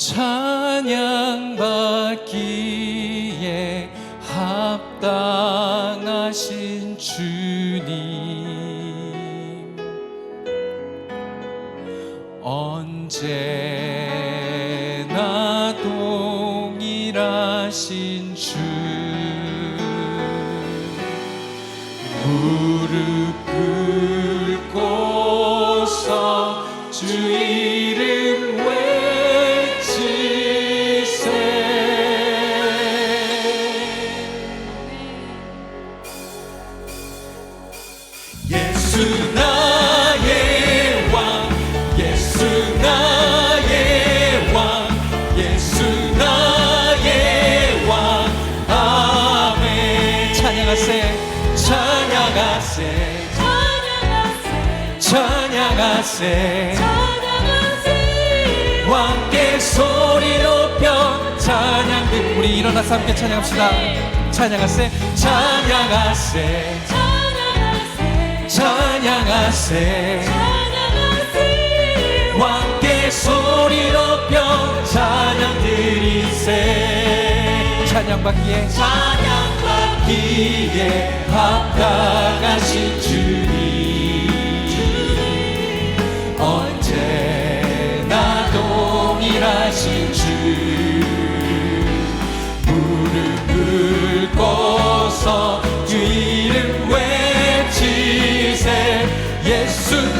찬양받기에 합당하신 주님. 언제나 동일하신 주. 무릎 꿇고서 주 이름 외 찬양하세. 찬양하세. 왕께 소리 높여 찬양들 우리 일어나서 함께 찬양합시다. 찬양하세. 찬양하세. 찬양하세. 왕께 소리 높여 찬양 드리세. 찬양받기에. 찬양 받기에 합당하신 주님. 언제나 동일하신 주. 무릎 꿇고서 주 이름 외치세. 예수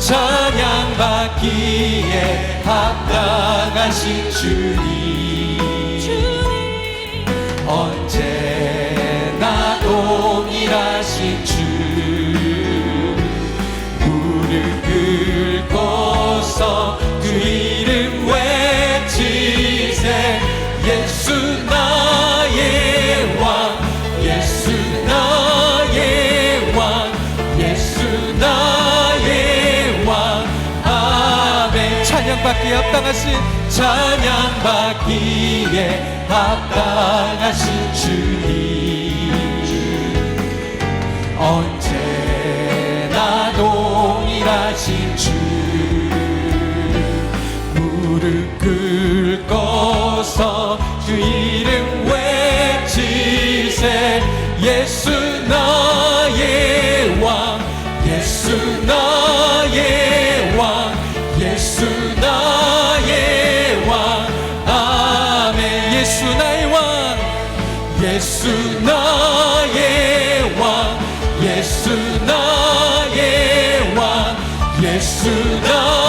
찬양받기에 합당하신 주님. 언제 찬양받기에 합당하신 찬양받기에 합당하신 주님. 언제나 동일하신 주. 무 예수 나의 왕 예수 나의 왕 예수 나의